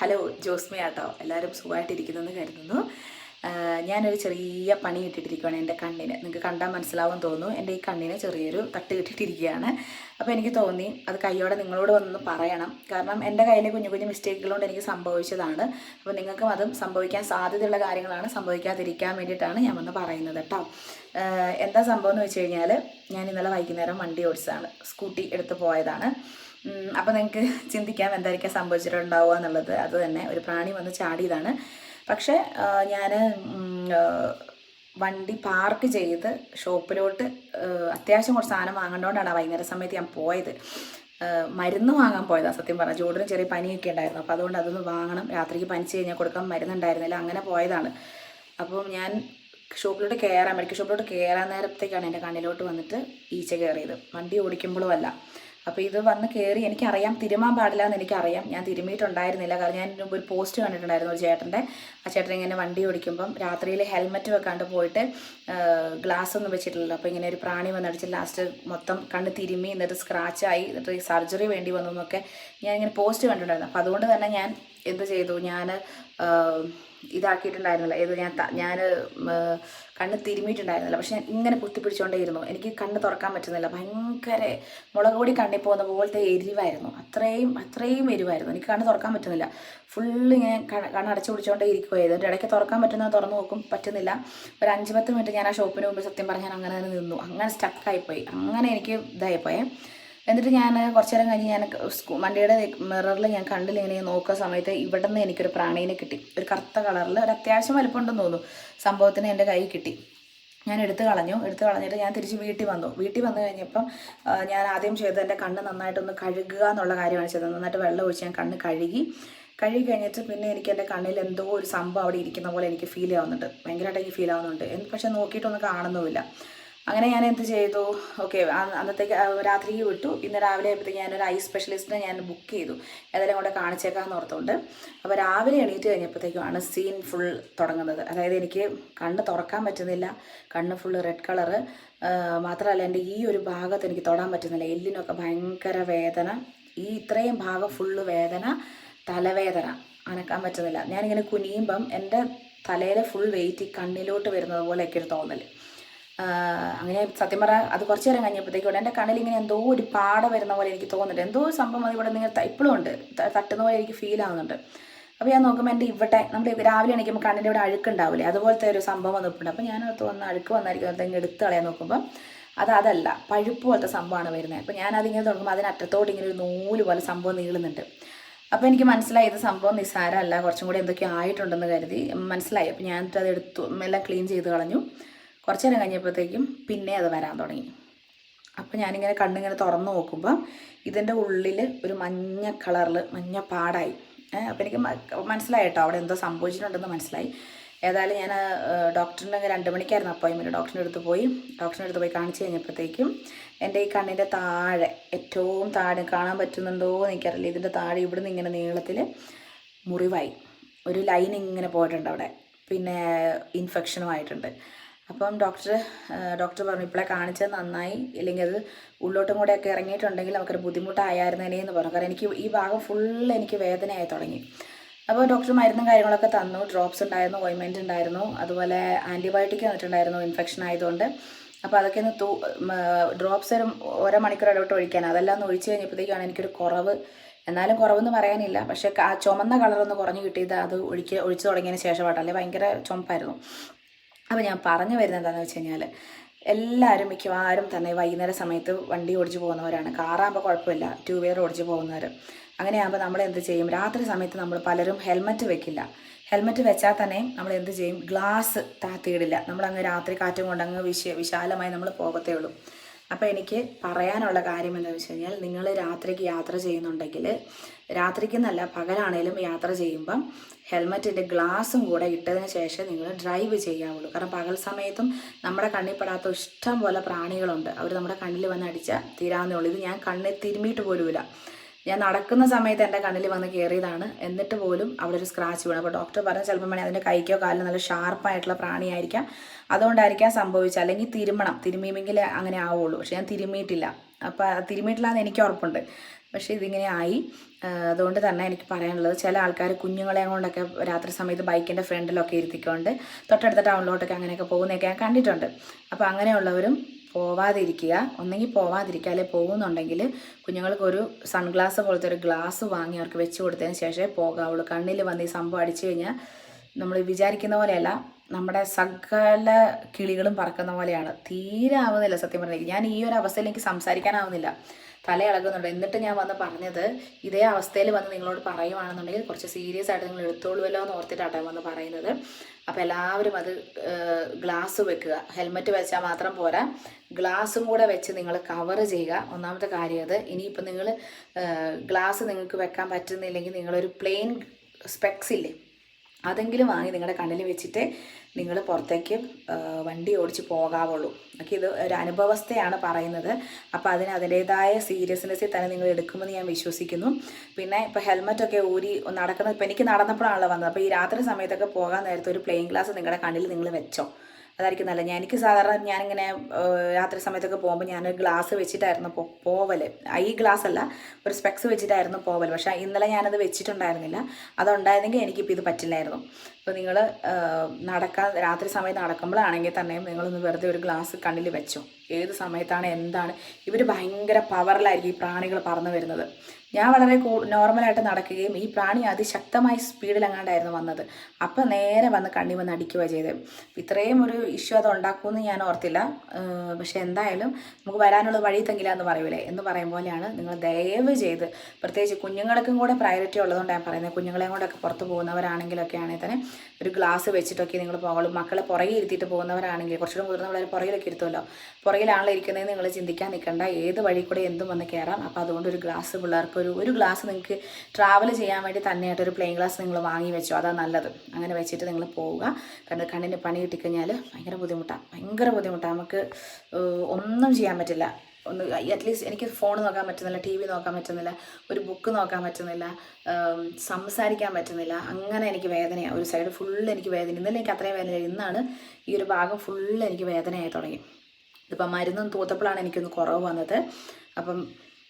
Hello Josmi ആട്ടോ എല്ലാവരും സുഖമായിട്ടിരിക്കുന്നെന്ന് കരുതുന്നു. ഞാനൊരു ചെറിയ പണി ഇട്ടിട്ടിരിക്കുകയാണ് എന്റെ കണ്ണിന്. നിങ്ങൾക്ക് കണ്ടാൽ മനസ്സിലാവും തോന്നുന്നു. എന്റെ ഈ കണ്ണിന് ചെറിയൊരു തട്ട് കിട്ടിയിട്ടിരിക്കുകയാണ്. അപ്പോൾ എനിക്ക് തോന്നി അത് കൈയോടെ നിങ്ങളോട് ഒന്ന് പറയണം. കാരണം എന്റെ കയ്യിലെ കുഞ്ഞു കുഞ്ഞു മിസ്റ്റേക്കുകൾ കൊണ്ട് എനിക്ക് സംഭവിച്ചതാണ്. അപ്പോൾ നിങ്ങൾക്കും അതും സംഭവിക്കാൻ സാധ്യതയുള്ള കാര്യങ്ങളാണ് സംഭവിക്കാതിരിക്കാൻ വേണ്ടിയിട്ടാണ് ഞാൻ വന്ന് പറയുന്നത് കേട്ടോ. എന്താ സംഭവം എന്ന് വെച്ച് കഴിഞ്ഞാൽ ഞാൻ ഇന്നലെ വൈകുന്നേരം വണ്ടി ഓടിച്ചതാണ്. സ്കൂട്ടി എടുത്ത് പോയതാണ്. അപ്പോൾ നിങ്ങൾക്ക് ചിന്തിക്കാം എന്തായിരിക്കാം സംഭവിച്ചിട്ടുണ്ടാവുക എന്നുള്ളത്. അത് തന്നെ ഒരു പ്രാണി വന്ന് ചാടിയതാണ്. പക്ഷേ ഞാൻ വണ്ടി പാർക്ക് ചെയ്ത് ഷോപ്പിലോട്ട് അത്യാവശ്യം കുറച്ച് സാധനം വാങ്ങേണ്ടതുകൊണ്ടാണ് വൈകുന്നേര സമയത്ത് ഞാൻ പോയത്. മരുന്ന് വാങ്ങാൻ പോയതാണ് സത്യം പറഞ്ഞാൽ ചൂടിന് ചെറിയ പനിയൊക്കെ ഉണ്ടായിരുന്നു. അപ്പോൾ അതുകൊണ്ട് അതൊന്ന് വാങ്ങണം. രാത്രിക്ക് പനിച്ച് കഴിഞ്ഞാൽ കൊടുക്കാൻ മരുന്നുണ്ടായിരുന്നില്ല. അങ്ങനെ പോയതാണ്. അപ്പം ഞാൻ ഷോപ്പിലോട്ട് കയറാൻ മെഡിക്കൽ ഷോപ്പിലോട്ട് കയറാൻ നേരത്തേക്കാണ് എന്റെ കണ്ണിലോട്ട് വന്നിട്ട് ഈച്ച കയറിയത്. വണ്ടി ഓടിക്കുമ്പോഴും അല്ല. അപ്പോൾ ഇത് വന്ന് കയറി എനിക്കറിയാം തിരുമാൻ പാടില്ല എന്ന് എനിക്കറിയാം. ഞാൻ തിരുമിയിട്ടുണ്ടായിരുന്നില്ല. കാരണം ഞാൻ ഒരു പോസ്റ്റ് കണ്ടിട്ടുണ്ടായിരുന്നു ഒരു ചേട്ടന്റെ. ആ ചേട്ടൻ ഇങ്ങനെ വണ്ടി ഓടിക്കുമ്പം രാത്രിയിൽ ഹെൽമെറ്റ് വെക്കാണ്ട് പോയിട്ട് ഗ്ലാസ് ഒന്നും വെച്ചിട്ടില്ലല്ലോ. അപ്പോൾ ഇങ്ങനെ ഒരു പ്രാണി വന്നടിച്ച് ലാസ്റ്റ് മൊത്തം കണ്ണ് തിരുമി എന്നിട്ട് സ്ക്രാച്ചായി എന്നിട്ട് സർജറി വേണ്ടി വന്നു എന്നൊക്കെ ഞാൻ ഇങ്ങനെ പോസ്റ്റ് കണ്ടിട്ടുണ്ടായിരുന്നു. അപ്പോൾ അതുകൊണ്ട് തന്നെ ഞാൻ എന്ത് ചെയ്തു? ഞാൻ ഇതാക്കിയിട്ടുണ്ടായിരുന്നില്ല. ഏത് ഞാൻ ഞാൻ കണ്ണ് തിരുമിയിട്ടുണ്ടായിരുന്നില്ല പക്ഷെ ഞാൻ ഇങ്ങനെ കുത്തിപ്പിടിച്ചുകൊണ്ടേയിരുന്നു എനിക്ക് കണ്ണ് തുറക്കാൻ പറ്റുന്നില്ല. ഭയങ്കര മുളക് കണ്ണിൽ പോകുന്ന പോലത്തെ എരിവായിരുന്നു. അത്രയും അത്രയും എരിവായിരുന്നു. എനിക്ക് കണ്ണ് തുറക്കാൻ പറ്റുന്നില്ല. ഫുള്ള് ഇങ്ങനെ കണ്ണ് കണ്ണ് അടച്ചു പിടിച്ചുകൊണ്ടേ ഇരിക്കുമായിരുന്നു എന്റെ ഇടയ്ക്ക് തുറക്കാൻ പറ്റുന്ന തുറന്ന് നോക്കും പറ്റുന്നില്ല. ഒരു അഞ്ച് പത്ത് മിനിറ്റ് ഞാൻ ആ ഷോപ്പിന് മുമ്പ് സത്യം പറഞ്ഞാൽ അങ്ങനെ തന്നെ നിന്നു. അങ്ങനെ സ്റ്റക്കായിപ്പോയി അങ്ങനെ എനിക്ക് ഇതായിപ്പോയേ. എന്നിട്ട് ഞാൻ കുറച്ച് നേരം കഴിഞ്ഞ് ഞാൻ വണ്ടിയുടെ മിററിൽ ഞാൻ കണ്ടിൽ ഇങ്ങനെ നോക്കുന്ന സമയത്ത് ഇവിടെ നിന്ന് എനിക്കൊരു പ്രാണീനെ കിട്ടി. ഒരു കറുത്ത കളറിൽ ഒരു അത്യാവശ്യം വലിപ്പമുണ്ടെന്ന് തോന്നുന്നു. സംഭവത്തിന് എന്റെ കൈ കിട്ടി. ഞാൻ എടുത്തു കളഞ്ഞു. എടുത്തു കളഞ്ഞിട്ട് ഞാൻ തിരിച്ച് വീട്ടിൽ വന്നു. വീട്ടിൽ വന്നു കഴിഞ്ഞപ്പം ഞാൻ ആദ്യം ചെയ്തത് എന്റെ കണ്ണ് നന്നായിട്ടൊന്ന് കഴുകുക എന്നുള്ള കാര്യമാണ് ചെയ്തത്. നന്നായിട്ട് വെള്ളം ഒഴിച്ച് ഞാൻ കണ്ണ് കഴുകി. കഴുകി കഴിഞ്ഞിട്ട് പിന്നെ എനിക്ക് എന്റെ കണ്ണിൽ എന്തോ ഒരു സംഭവം അവിടെ ഇരിക്കുന്ന പോലെ എനിക്ക് ഫീൽ ആവുന്നുണ്ട്. ഭയങ്കരമായിട്ട് എനിക്ക് ഫീൽ ആവുന്നുണ്ട്. പക്ഷെ നോക്കിയിട്ടൊന്നും കാണുന്നുമില്ല. അങ്ങനെ ഞാൻ എന്ത് ചെയ്തു? ഓക്കെ അന്നത്തേക്ക് രാത്രിക്ക് വിട്ടു. ഇന്ന് രാവിലെ ആയപ്പോഴത്തേക്ക് ഞാനൊരു ഐ സ്പെഷ്യലിസ്റ്റിനെ ഞാൻ ബുക്ക് ചെയ്തു. ഏതായാലും കൂടെ കാണിച്ചേക്കാന്ന് ഓർത്തുകൊണ്ട് അപ്പോൾ രാവിലെ എണീറ്റ് കഴിഞ്ഞപ്പോഴത്തേക്കുമാണ് സീൻ ഫുൾ തുടങ്ങുന്നത്. അതായത് എനിക്ക് കണ്ണ് തുറക്കാൻ പറ്റുന്നില്ല. കണ്ണ് ഫുള്ള് റെഡ് കളറ് മാത്രമല്ല എന്റെ ഈ ഒരു ഭാഗത്ത് എനിക്ക് തൊടാൻ പറ്റുന്നില്ല. എല്ലിനൊക്കെ ഭയങ്കര വേദന. ഈ ഇത്രയും ഭാഗം ഫുള്ള് വേദന തലവേദന. അനക്കാൻ പറ്റുന്നില്ല. ഞാനിങ്ങനെ കുനിയുമ്പം എന്റെ തലയിലെ ഫുൾ വെയിറ്റ് ഈ കണ്ണിലോട്ട് വരുന്നത് പോലെയൊക്കെ ഒരു തോന്നൽ ആഹ് അങ്ങനെ സത്യം പറഞ്ഞാൽ അത് കുറച്ച് നേരം കഴിഞ്ഞപ്പോഴത്തേക്കും എന്റെ കണ്ണിൽ ഇങ്ങനെ എന്തോ ഒരു പാട വരുന്ന പോലെ എനിക്ക് തോന്നുന്നുണ്ട്. എന്തോ ഒരു സംഭവം അത് ഇവിടെ നിങ്ങൾ ഇപ്പോഴും ഉണ്ട്. തട്ടുന്ന പോലെ എനിക്ക് ഫീൽ ആവുന്നുണ്ട്. അപ്പോൾ ഞാൻ നോക്കുമ്പോൾ എന്റെ ഇവിടെ നമ്മൾ രാവിലെ എണീക്കുമ്പോൾ കണ്ണിന്റെ ഇവിടെ അഴുക്കുണ്ടാവില്ലേ അതുപോലത്തെ ഒരു സംഭവം വന്നിട്ടുണ്ട്. അപ്പോൾ ഞാൻ വന്ന് അഴുക്ക് വന്നായിരിക്കും എന്തെങ്കിലും എടുത്ത് കളയാൻ നോക്കുമ്പോൾ അത് അതല്ല പഴുപ്പ് പോലത്തെ സംഭവമാണ് വരുന്നത്. അപ്പോൾ ഞാൻ അതിങ്ങനെ തുടങ്ങുമ്പോൾ അതിനറ്റത്തോട്ട് ഇങ്ങനെ ഒരു നൂൽ പോലെ സംഭവം നീളുന്നുണ്ട്. അപ്പോൾ എനിക്ക് മനസ്സിലായി സംഭവം നിസ്സാരമല്ല കുറച്ചും കൂടി എന്തൊക്കെ ആയിട്ടുണ്ടെന്ന് കരുതി. മനസ്സിലായി. അപ്പോൾ ഞാൻ അത് എടുത്തു എല്ലാം ക്ലീൻ ചെയ്ത് കളഞ്ഞു. കുറച്ച് നേരം കഴിഞ്ഞപ്പോഴത്തേക്കും പിന്നെ അത് വരാൻ തുടങ്ങി. അപ്പം ഞാനിങ്ങനെ കണ്ണിങ്ങനെ തുറന്നു നോക്കുമ്പോൾ ഇതിന്റെ ഉള്ളിൽ ഒരു മഞ്ഞ കളറിൽ മഞ്ഞ പാടായി. അപ്പം എനിക്ക് മനസ്സിലായി കേട്ടോ അവിടെ എന്തോ സംഭവിച്ചിട്ടുണ്ടെന്ന് മനസ്സിലായി. ഏതായാലും ഞാൻ ഡോക്ടറിന്റെ രണ്ട് മണിക്കായിരുന്നു അപ്പോയിൻമെന്റ് ഡോക്ടറിന്റെ അടുത്ത് പോയി. ഡോക്ടറിന്റെ അടുത്ത് പോയി കാണിച്ചു കഴിഞ്ഞപ്പോഴത്തേക്കും എന്റെ ഈ കണ്ണിന്റെ താഴെ ഏറ്റവും താഴെ കാണാൻ പറ്റുന്നുണ്ടോ എന്ന് എനിക്കറിയില്ല. ഇതിന്റെ താഴെ ഇവിടുന്ന് ഇങ്ങനെ നീളത്തിൽ മുറിവായി. ഒരു ലൈൻ ഇങ്ങനെ പോയിട്ടുണ്ട് അവിടെ. പിന്നെ ഇൻഫെക്ഷനും ആയിട്ടുണ്ട്. അപ്പം ഡോക്ടർ ഡോക്ടർ പറഞ്ഞു ഇപ്പോഴെ കാണിച്ചത് നന്നായി. ഇല്ലെങ്കിൽ അത് ഉള്ളോട്ടും കൂടെ ഒക്കെ ഇറങ്ങിയിട്ടുണ്ടെങ്കിൽ നമുക്കൊരു ബുദ്ധിമുട്ടായിരുന്നേനെ എന്ന് പറഞ്ഞു. കാരണം എനിക്ക് ഈ ഭാഗം ഫുള്ള് എനിക്ക് വേദനയായി തുടങ്ങി. അപ്പോൾ ഡോക്ടർ മരുന്നും കാര്യങ്ങളൊക്കെ തന്നു. ഡ്രോപ്സ് ഉണ്ടായിരുന്നു ഓയിൻമെന്റ് ഉണ്ടായിരുന്നു. അതുപോലെ ആന്റിബയോട്ടിക് തന്നിട്ടുണ്ടായിരുന്നു ഇൻഫെക്ഷൻ ആയതുകൊണ്ട്. അപ്പോൾ അതൊക്കെ ഒന്ന് തൂ ഡ്രോപ്സ് ഒരു ഓരോ മണിക്കൂർ ഇടവിട്ട് ഒഴിക്കാൻ. അതെല്ലാം ഒന്ന് ഒഴിച്ച് കഴിഞ്ഞപ്പോഴത്തേക്കാണ് എനിക്കൊരു കുറവ്. എന്നാലും കുറവെന്ന് പറയാനില്ല. പക്ഷേ ആ ചുമന്ന കളറൊന്ന് കുറഞ്ഞ് കിട്ടിയത് അത് ഒഴിക്കുക ഒഴിച്ച് തുടങ്ങിയതിന് ശേഷമായിട്ട് അല്ലെങ്കിൽ ഭയങ്കര ചുമപ്പായിരുന്നു. അപ്പോൾ ഞാൻ പറഞ്ഞു വരുന്നത് എന്താണെന്ന് വെച്ച് കഴിഞ്ഞാൽ എല്ലാവരും മിക്കവാറും തന്നെ വൈകുന്നേര സമയത്ത് വണ്ടി ഓടിച്ച് പോകുന്നവരാണ്. കാറാകുമ്പോൾ കുഴപ്പമില്ല. ടൂ വീലർ ഓടിച്ച് പോകുന്നവർ അങ്ങനെയാകുമ്പോൾ നമ്മൾ എന്ത് ചെയ്യും? രാത്രി സമയത്ത് നമ്മൾ പലരും ഹെൽമറ്റ് വെക്കില്ല. ഹെൽമറ്റ് വെച്ചാൽ തന്നെ നമ്മൾ എന്ത് ചെയ്യും? ഗ്ലാസ് താത്തിയിടില്ല. നമ്മളങ്ങ് രാത്രി കാറ്റും കൊണ്ട് അങ്ങ് വിശ വിശാലമായി നമ്മൾ പോകത്തേ ഉള്ളൂ. അപ്പോൾ എനിക്ക് പറയാനുള്ള കാര്യം എന്താണെന്ന് വെച്ച് കഴിഞ്ഞാൽ നിങ്ങൾ രാത്രിക്ക് യാത്ര ചെയ്യുന്നുണ്ടെങ്കിൽ രാത്രിക്ക് എന്നല്ല പകലാണേലും യാത്ര ചെയ്യുമ്പം ഹെൽമറ്റിന്റെ ഗ്ലാസും കൂടെ ഇട്ടതിന് ശേഷം നിങ്ങൾ ഡ്രൈവ് ചെയ്യാവുള്ളൂ. കാരണം പകൽ സമയത്തും നമ്മുടെ കണ്ണിൽ പെടാത്ത ഇഷ്ടം പോലെ പ്രാണികളുണ്ട്. അവർ നമ്മുടെ കണ്ണിൽ വന്ന് അടിച്ചാൽ തീരാവുന്നേ ഉള്ളൂ. ഇത് ഞാൻ കണ്ണിൽ തിരുമ്മിയിട്ട് പോലുമില്ല. ഞാൻ നടക്കുന്ന സമയത്ത് എന്റെ കണ്ണിൽ വന്ന് കയറിയതാണ്. എന്നിട്ട് പോലും അവിടെ ഒരു സ്ക്രാച്ച് വീണു. അപ്പോൾ ഡോക്ടർ പറഞ്ഞ ചിലപ്പോൾ വേണേൽ അതിന്റെ കൈക്കോ കാലിനോ നല്ല ഷാർപ്പായിട്ടുള്ള പ്രാണിയായിരിക്കാം. അതുകൊണ്ടായിരിക്കാം സംഭവിച്ചത്. അല്ലെങ്കിൽ തിരുമണം. തിരുമ്മിയുമെങ്കിൽ അങ്ങനെ ആവുള്ളൂ. പക്ഷെ ഞാൻ തിരുമിയിട്ടില്ല അപ്പോൾ തിരുമ്മിയിട്ടില്ല എന്ന് എനിക്ക് ഉറപ്പുണ്ട്. പക്ഷേ ഇതിങ്ങനെ ആയി. അതുകൊണ്ട് തന്നെ എനിക്ക് പറയാനുള്ളത് ചില ആൾക്കാർ കുഞ്ഞുങ്ങളെ കൊണ്ടൊക്കെ രാത്രി സമയത്ത് ബൈക്കിന്റെ ഫ്രണ്ടിലൊക്കെ ഇരുത്തിക്കൊണ്ട് തൊട്ടടുത്ത ടൗണിലോട്ടൊക്കെ അങ്ങനെയൊക്കെ പോകുന്നതൊക്കെ ഞാൻ കണ്ടിട്ടുണ്ട്. അപ്പോൾ അങ്ങനെയുള്ളവരും പോവാതിരിക്കുക. ഒന്നെങ്കിൽ പോവാതിരിക്കുക. അല്ലെങ്കിൽ പോകുന്നുണ്ടെങ്കിൽ കുഞ്ഞുങ്ങൾക്കൊരു സൺഗ്ലാസ് പോലത്തെ ഒരു ഗ്ലാസ് വാങ്ങി അവർക്ക് വെച്ച് കൊടുത്തതിന് ശേഷമേ പോകാവുള്ളൂ. കണ്ണിൽ വന്ന് ഈ സംഭവം അടിച്ചു കഴിഞ്ഞാൽ നമ്മൾ വിചാരിക്കുന്ന പോലെയല്ല. നമ്മുടെ സകല കിളികളും പറക്കുന്ന പോലെയാണ്. തീരെ ആവുന്നില്ല സത്യം പറഞ്ഞാൽ. ഞാൻ ഈ ഒരു അവസ്ഥയിൽ എനിക്ക് സംസാരിക്കാനാവുന്നില്ല. തല ഇളകുന്നുണ്ട് എന്നിട്ട് ഞാൻ വന്ന് പറഞ്ഞത് ഇതേ അവസ്ഥയിൽ വന്ന് നിങ്ങളോട് പറയുവാണെന്നുണ്ടെങ്കിൽ കുറച്ച് സീരിയസ് ആയിട്ട് നിങ്ങൾ എടുത്തോളുമല്ലോ എന്ന് ഓർത്തിട്ടാണ് വന്ന് പറയുന്നത്. അപ്പോൾ എല്ലാവരും അത് ഗ്ലാസ് വെക്കുക. ഹെൽമെറ്റ് വെച്ചാൽ മാത്രം പോരാ. ഗ്ലാസും കൂടെ വെച്ച് നിങ്ങൾ കവർ ചെയ്യുക. ഒന്നാമത്തെ കാര്യം അത് ഇനിയിപ്പോൾ നിങ്ങൾ ഗ്ലാസ് നിങ്ങൾക്ക് വെക്കാൻ പറ്റുന്നില്ലെങ്കിൽ നിങ്ങളൊരു പ്ലെയിൻ സ്പെക്സ് ഇല്ലേ? അതെങ്കിലും വാങ്ങി നിങ്ങളുടെ കണ്ണിൽ വെച്ചിട്ട് നിങ്ങൾ പുറത്തേക്ക് വണ്ടി ഓടിച്ച് പോകാവുള്ളൂ. ഓക്കെ ഇത് ഒരു അനുഭവസ്ഥയാണ് പറയുന്നത്. അപ്പോൾ അതിന് അതിന്റേതായ സീരിയസ്നെസ്സിൽ തന്നെ നിങ്ങൾ എടുക്കുമെന്ന് ഞാൻ വിശ്വസിക്കുന്നു. പിന്നെ ഇപ്പോൾ ഹെൽമെറ്റൊക്കെ ഊരി നടക്കുന്നത് ഇപ്പോൾ എനിക്ക് നടന്നപ്പോഴാണല്ലോ വന്നത്. അപ്പോൾ ഈ രാത്രി സമയത്തൊക്കെ പോകാൻ നേരത്തെ ഒരു പ്ലെയിൻ ഗ്ലാസ് നിങ്ങളുടെ കണ്ണിൽ നിങ്ങൾ വെച്ചോ. അതായിരിക്കും നല്ല ഞാൻ എനിക്ക് സാധാരണ ഞാനിങ്ങനെ രാത്രി സമയത്തൊക്കെ പോകുമ്പോൾ ഞാനൊരു ഗ്ലാസ് വെച്ചിട്ടായിരുന്നു പോ പോവൽ. ഈ ഗ്ലാസ് അല്ല ഒരു സ്പെക്സ് വെച്ചിട്ടായിരുന്നു പോവൽ പക്ഷേ ഇന്നലെ ഞാനത് വെച്ചിട്ടുണ്ടായിരുന്നില്ല. അതുണ്ടായിരുന്നെങ്കിൽ എനിക്കിപ്പോൾ ഇത് പറ്റില്ലായിരുന്നു. അപ്പോൾ നിങ്ങൾ നടക്കാൻ രാത്രി സമയത്ത് നടക്കുമ്പോഴാണെങ്കിൽ തന്നെയും നിങ്ങളൊന്ന് വെറുതെ ഒരു ഗ്ലാസ് കണ്ണിൽ വെച്ചോ. ഏത് സമയത്താണ് എന്താണ്? ഇവർ ഭയങ്കര പവറിലായിരിക്കും ഈ പ്രാണികൾ പറന്നു വരുന്നത്. ഞാൻ വളരെ നോർമലായിട്ട് നടക്കുകയും ഈ പ്രാണി അതിശക്തമായ സ്പീഡിലങ്ങാണ്ടായിരുന്നു വന്നത്. അപ്പം നേരെ വന്ന് കണ്ണി വന്ന് അടിക്കുക ചെയ്തത് ഇത്രയും ഒരു ഇഷ്യൂ അത് ഉണ്ടാക്കുമെന്ന് ഞാൻ ഓർത്തില്ല. പക്ഷേ എന്തായാലും നമുക്ക് വരാനുള്ള വഴി തങ്ങില്ല എന്ന് പറയൂലേ. എന്ന് പറയും പോലെയാണ് നിങ്ങൾ ദയവ് ചെയ്ത് പ്രത്യേകിച്ച് കുഞ്ഞുങ്ങൾക്കും കൂടെ പ്രയോറിറ്റി ഉള്ളതുകൊണ്ട് ഞാൻ പറയുന്നത് കുഞ്ഞുങ്ങളെയും കൂടെയൊക്കെ പുറത്ത് പോകുന്നവരാണെങ്കിലൊക്കെ ആണെങ്കിൽ തന്നെ ഒരു ഗ്ലാസ് വെച്ചിട്ടൊക്കെ നിങ്ങൾ പോകുള്ളൂ മക്കളെ പുറകെ ഇരുത്തിയിട്ട് പോകുന്നവരാണെങ്കിൽ കുറച്ചുകൂടെ മുതിർന്നവരെ പുറകിലൊക്കെ ഇരുത്തുമല്ലോ. പുറകിലാണല്ലോ ഇരിക്കുന്നതെന്ന് നിങ്ങൾ ചിന്തിക്കാൻ നിൽക്കണ്ട. ഏത് വഴി കൂടെ എന്തും വന്ന് കയറാം. അപ്പോൾ അതുകൊണ്ട് ഒരു ഗ്ലാസ് പിള്ളേർക്ക് ഒരു ഒരു ഗ്ലാസ് നിങ്ങൾക്ക് ട്രാവൽ ചെയ്യാൻ വേണ്ടി തന്നെയായിട്ട് ഒരു പ്ലെയിൻ ഗ്ലാസ് നിങ്ങൾ വാങ്ങി വെച്ചോ. അതാ നല്ലത്. അങ്ങനെ വെച്ചിട്ട് നിങ്ങൾ പോവുക. കാരണം കണ്ണിന് പണി കിട്ടിക്കഴിഞ്ഞാൽ ഭയങ്കര ബുദ്ധിമുട്ടാണ് ഭയങ്കര ബുദ്ധിമുട്ടാണ് നമുക്ക് ഒന്നും ചെയ്യാൻ പറ്റില്ല. ഒന്ന് അറ്റ്ലീസ്റ്റ് എനിക്ക് ഫോൺ നോക്കാൻ പറ്റുന്നില്ല ടി വി നോക്കാൻ പറ്റുന്നില്ല ഒരു ബുക്ക് നോക്കാൻ പറ്റുന്നില്ല സംസാരിക്കാൻ പറ്റുന്നില്ല. അങ്ങനെ എനിക്ക് വേദനയാണ് ഒരു സൈഡ് ഫുള്ള് എനിക്ക് വേദന. ഇന്നലെ എനിക്ക് അത്രയും വേദന ഇന്നാണ് ഈ ഒരു ഭാഗം ഫുള്ള് എനിക്ക് വേദനയായി തുടങ്ങി. ഇതിപ്പോൾ മരുന്നും തൂത്തപ്പോഴാണ് എനിക്കൊന്ന് കുറവ് വന്നത്. അപ്പം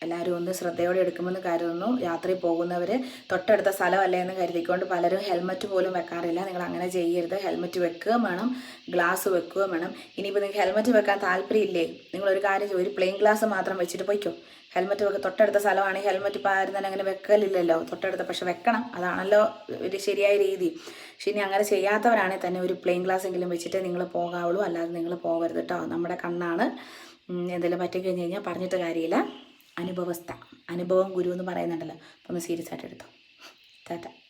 എല്ലാവരും ഒന്ന് ശ്രദ്ധയോടെ എടുക്കുമെന്ന് കരുതുന്നു. രാത്രി പോകുന്നവർ തൊട്ടടുത്ത സ്ഥലമല്ലേ എന്ന് കരുതിക്കൊണ്ട് പലരും ഹെൽമറ്റ് പോലും വെക്കാറില്ല. നിങ്ങൾ അങ്ങനെ ചെയ്യരുത്. ഹെൽമറ്റ് വെക്കുകയും വേണം. ഗ്ലാസ് വെക്കുകയും വേണം. ഇനിയിപ്പോൾ നിങ്ങൾക്ക് ഹെൽമറ്റ് വെക്കാൻ താല്പര്യമില്ലേ? നിങ്ങളൊരു കാര്യം ഒരു പ്ലെയിൻ ഗ്ലാസ് മാത്രം വെച്ചിട്ട് പോയിക്കോ. ഹെൽമറ്റ് വെക്കുക തൊട്ടടുത്ത സ്ഥലമാണെങ്കിൽ ഹെൽമറ്റ് തന്നെ അങ്ങനെ വെക്കലില്ലല്ലോ. തൊട്ടടുത്ത പക്ഷെ വെക്കണം. അതാണല്ലോ ഒരു ശരിയായ രീതി. പക്ഷെ ഇനി അങ്ങനെ ചെയ്യാത്തവരാണെങ്കിൽ തന്നെ ഒരു പ്ലെയിൻ ഗ്ലാസ് എങ്കിലും വെച്ചിട്ട് നിങ്ങൾ പോകാവുള്ളൂ. അല്ലാതെ നിങ്ങൾ പോകരുത് കേട്ടോ നമ്മുടെ കണ്ണാണ്. എന്തെങ്കിലും പറ്റി കഴിഞ്ഞ് കഴിഞ്ഞാൽ പറഞ്ഞിട്ട് കാര്യമില്ല. അനുഭവസ്ഥ. അനുഭവം ഗുരു എന്ന് പറയുന്നുണ്ടല്ലോ. അപ്പോൾ ഒന്ന് സീരിയസ് ആയിട്ട് എടുത്തോ. ടാറ്റ.